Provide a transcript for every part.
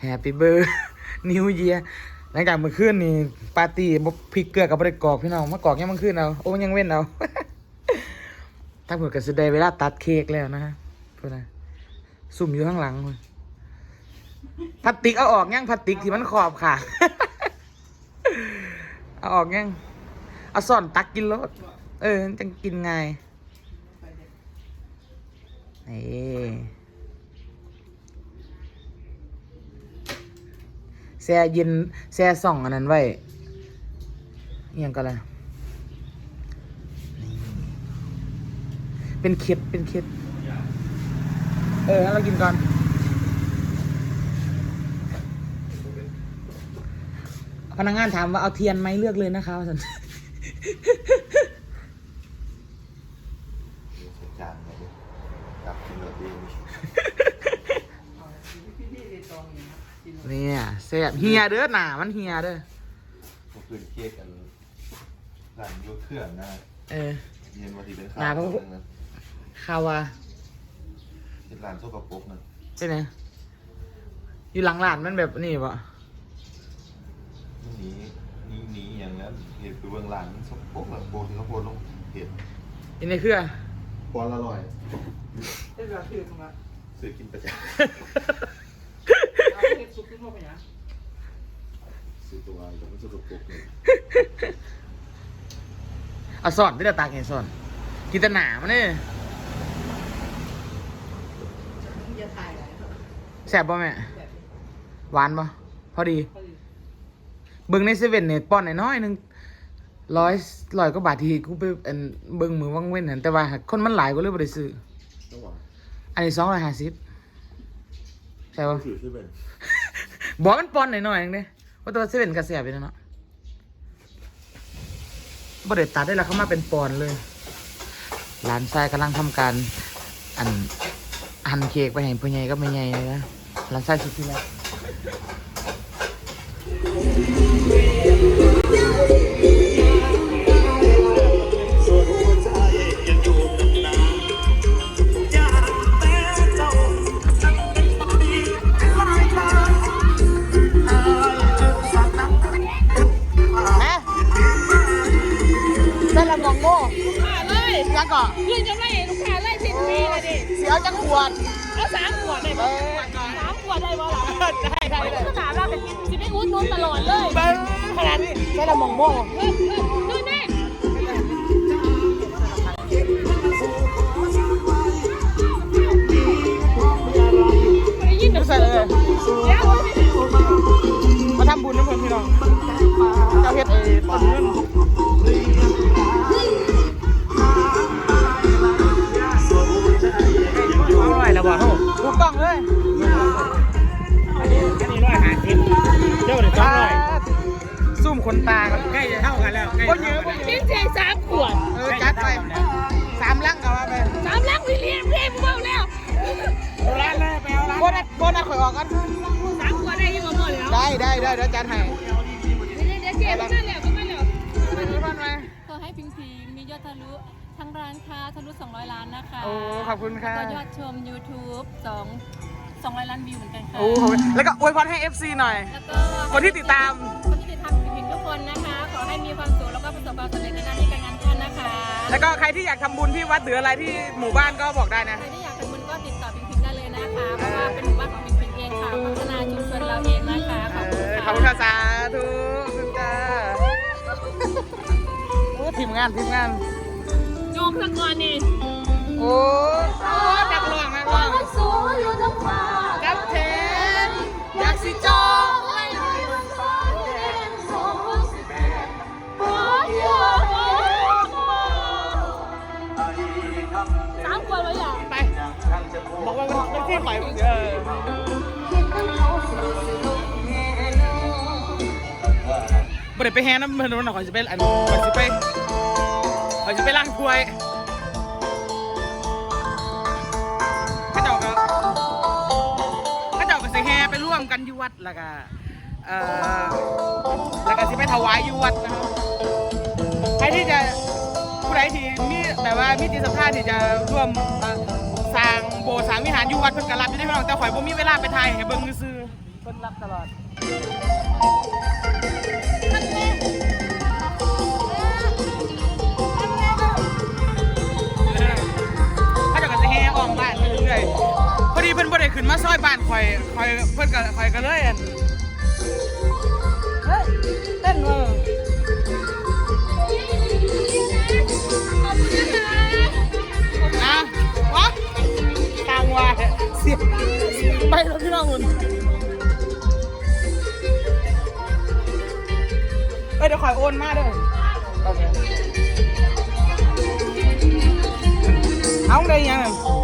แฮปปี้เบ r ร์นิวเยียหลังจากเมื่อคืนนี่ปาร์ตี้บ่พริกเกลือกับบริกรอกพี่น้องมากรอกยังมันคืนเอาโอ้ยังเว้นเอาถ้าเผื่อก็สิได้เวลาตัดเค้กแล้วนะฮะเพื่อนะซุ่มอยู่ข้างหลังพุ่พลาสติกเอาออกยังพลาสติกที่มันขอบค่ะ เอาออกยังเอาซ่อนตักกินรถเออจังกินไง่าย แช่เย็นแช่ส่องอันนั้นไว้อิหยังก็แล้วเป็นเคล็ดเป็นเคล็ดเออให้เรากินก่อน พนักงานถามว่าเอาเทียนไหมเลือกเลยนะคะสัน จานเลยกลับกินรถดี เนี่ยแซ่บเฮียเด้อหนามันเฮียเด้อเมื่อคืนเครียดกันหลังยูเครื่องนะเออ เย็นวันที่เป็นหนาข้าวเพราะนึงนะข่าวว่าเป็นร้านโซกปรกนะเป็นไงอยู่หลังร้านมันแบบนี่ปะหนีหนีหนีอย่างนั้นเหตุคือเบื้องหลังโซกปรกแบบโบที่เขาโพสลงเหตุอยังในเครือ ปอนอร่อยเอ้ยเราถือมาซื้อกินประจเอาเห็ดซุปขึ้นมาไปยังำ ซื้อตัวแต่ไม่โซกปรกเลยเอาสอนไม่ได้ตากเห็นสอนกินแต่หนามันเนี่ยอย่าถ่ายอะไรแซ่บป่ะแม่ แบบหวานป่ะพอดี พอดีเบิ้งในเซเว่นเนี่ยป้อนน้อยๆหนึงร้อยร้อยก็บาททีกูไปอันเบิ้งมือว่างเว้นเห็นแต่ว่าคนมันหลายก็เลยบ่ได้ซื้อระหว่างอันนี้สองร้อยห้าสิบใช่ป่ะถือซื้อเป็นบอกมันปอนหน่อยๆเองเด้ ว่าตัวเซเว่นกระเสียไปแล้วเนาะบริเดตัดได้แล้วเขามาเป็นปอนเลยร้านทรายกำลังทำการอันหั่นเค้กไปให้พ่อใหญ่ก็ไม่ใหญ่เลยนะร้านทรายสุดที่แล้ เสียวจังขวด เอาสามขวดได้ไหมสามขวดได้บ่ล่ะได้ได้ได้ขนาดเราเป็นสิไม่อุ้นนุ่นตลอดเลยเบิ้งขนาดนี้ได้ละมองโง่เพื่อนเพื่อนดูนี่ได้ยินไม่แบบใส่เลยเดี๋ยวมาทำบุญนะเพื่อนพี่น้องเจ้าเฮ็ดไอ้ต้นเงิน เจ้าเดี๋ยวสองร้อยซุ่มขนตากันใกล้จะเท่ากันแล้วใกล้ก็จะเยเท่าอะกันบ่เยชิ้อะนเสียสามขวดเออจัดไปสามลังเอาว่าไปสามลักวิเลียมเรียมเบ้าแล้วเอาร้านเลยไปเอาร้านโบนัสโบนัสข่อยออกกันสามขวดได้ยังหมดแล้วได้ได้ได้เดี๋ยวจัดให้เดี๋ยวเดี๋ยวเจ๊มาแล้วก็มาแล้วไปดูบ้านไหมขอให้พิงพิงมียอดทะลุทั้งร้านค้าทะลุ200 ล้านนะคะ โอ้ ขอบคุณค่ะก็ยอดชม YouTube 2 200 ล้านวิวเหมือนกันค่ะ โอ้ขอบคุณแล้วก็อวยพรให้ FC หน่อย แล้วก็คนที่ติดตาม คนที่ติดตามพิงพิงทุกคนนะคะ ขอให้มีความสุขแล้วก็ประสบความสำเร็จในหน้าที่การงานทุกท่านนะคะแล้วก็ใครที่อยากทำบุญที่วัดหรืออะไรที่หมู่บ้านก็บอกได้นะ ใครที่อยากทำบุญก็ติดต่อพิงพิงได้เลยนะคะ เพราะว่าเป็นหมู่บ้านของพิงพิงเองค่ะ พัฒนาชุมชนเราเองนะคะ ขอบคุณขอบคุณค่ะสาธุขอบคุณจ้าโอ้ทีมงานทีมงาน โยมสักก่อนนี่ โอ้โอ้ อยู่ทั้งฟ้าจับเทนอยากสิจองไม่ได้มันสอนเรียนสองสิบแปดปวดหัวสามขวดไว้อย่างไปบอกว่ามันมันที่ใหม่เออบ่ได้ไปแฮน้ำมันมันขอยจะไปอันขอยจะไปขอยจะไปล้างถ้วย วมกันอยู่วัดแล้วก็เอ่อแล้วก็สิไปถวายอยู่วัดนะครับใครที่จะผู้ใดที่มีแบบว่ามีจิตสัมพันธ์ที่จะร่วมเอ่อสร้างโบสถ์สร้างวิหารอยู่วัดเพิ่นก็รับอยู่ได้อพี่น้องแต่ข่อยบ่มีเวลาไปถ่ายให้เบิ่งซื่อๆเพิ่นรับตลอด ขึ้นมาซอยบ้านข่อยข่อยเพิ่นก็ข่อยก็เลยอันเฮ้ยเต้นเว้ยนะวะทางวาเสียไปแล้วพี่น้องคุณเอ้ยเดี๋ยวขอยโอนมาเด้อโอเคเอาได้ยังอะ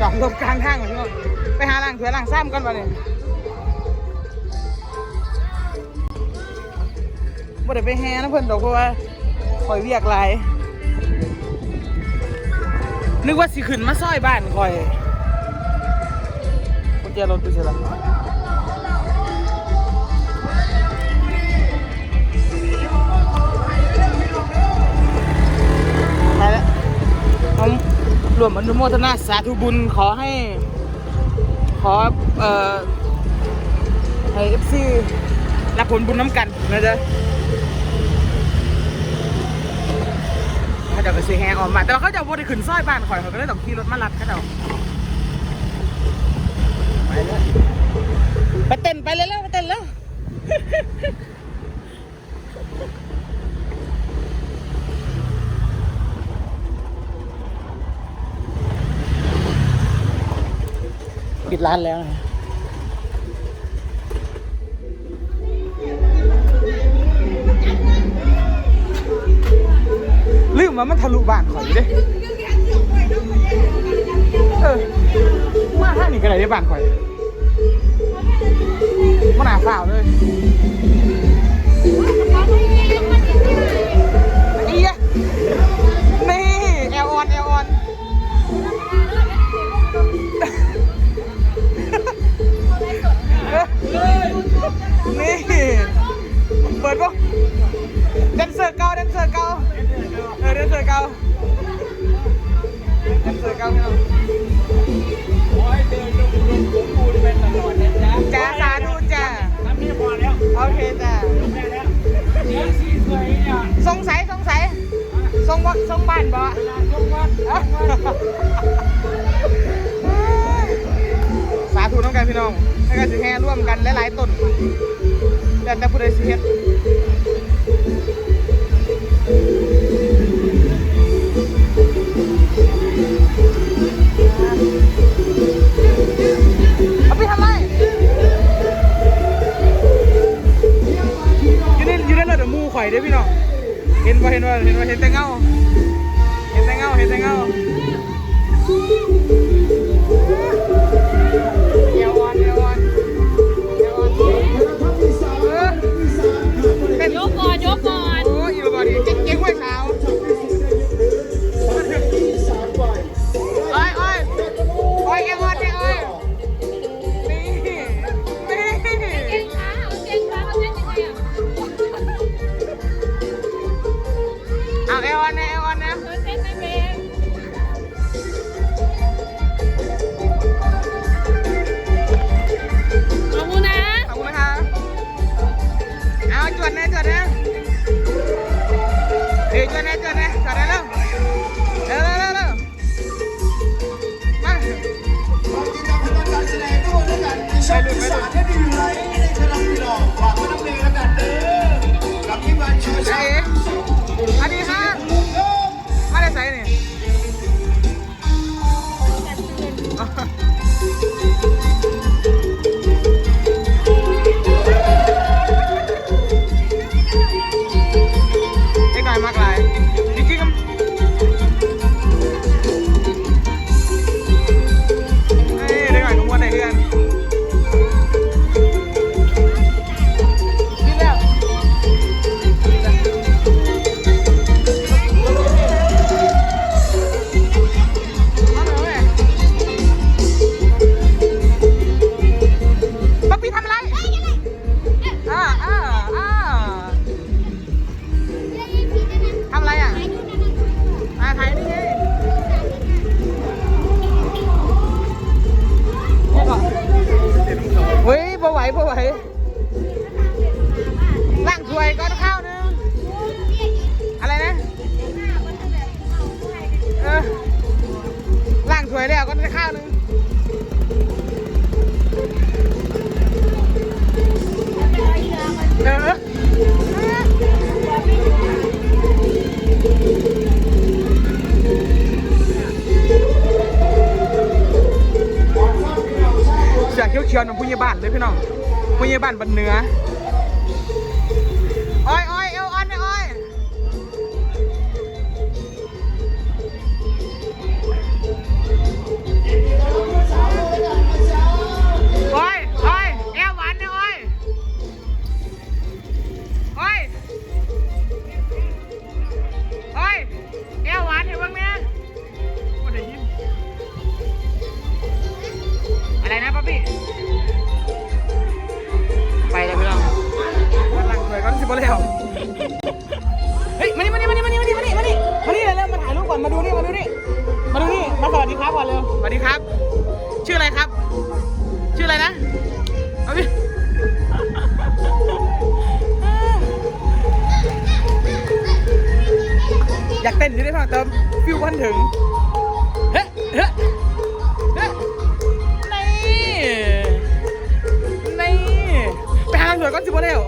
จอดรถกลางทางก่อนพี่น้องไปหาล้างเถ้วยล้างซ้ำก่อนวะเนี่ยบ่ได้ไปแห่นะเพิ่อนดอกเพราะว่าคอยเวียกหลาย นึกว่าสิขึ้นมาซอยบ้านคอยกุญแจรถดูสิล่ะไปแล้ว รวมอนุโมทนาสาธุบุญขอให้ ขอเอ่อให้เอฟซีรับผลบุญน้ำกันนะจ๊ะเขาจะไปซื้อแฮงออกมา แต่ว่าเขาจะบ่ได้ขึ้นซอยบ้านข่อยเขาก็เลยต้องขี่รถมารับเขาเจ้าไปเลยไปเต้นไปเลยแล้วไปเต้นแล้ว ปิดร้านแล้วนะลืมว่ามันทะลุบ้านข่อยอยู่เด้เออมาท่างนี้ก็ได้ได้บ้านข่อยมันหนาฝ่าวเลยอีอะนี่แอลออนแอลออน ออแดนเซอร์เก่าแดนเซอร์เก่าพี่น้องขอให้เดินลงลงผมปูนไปตลอดนะจ๊ะจ้าสาธุจ้าทำนี่พอแล้วโอเคจ้าแม่แล้วเดี๋ยวสีสวยเนี่ยสงสัยสงสัยทรงบ่ทรงบ้านบ่เวลาลงวัดเอ้าสาธุน้องกันพี่น้องให้กันสิแห่ร่วมกันหลายๆต้นแต่แต่ผู้ใดสิเฮ็ด ข่อยด้อพี่น้องเห็นว่าเห็นว่าเห็นว่าเห็นแต่เงาเห็นแต่เงาเห็นแต่เงา แล้วก็ได้ข้าวนึงเออเสือเขียวๆหนุ่มผู้ใหญ่บ้านเลยพี่น้องผู้ใหญ่บ้านบันเนืออ้ บแล้วเฮ้ยมานี่มานี่มานี่มานี่มานี่มานี่มานี่มานี่เลยเร็วมาถ่ายรูปก่อนมาดูนี่มาดูนี่มาดูนี่มาสวัสดีครับก่อนเร็วสวัสดีครับ ชื่ออะไรครับ ชื่ออะไรนะเอาดิอยากเต้นอยู่ได้เพิ่มเติมฟิวพันถึงเฮ้เฮ้เฮ้นี่นี่ไปหาทางสวยก่อนสิบ่เร็ว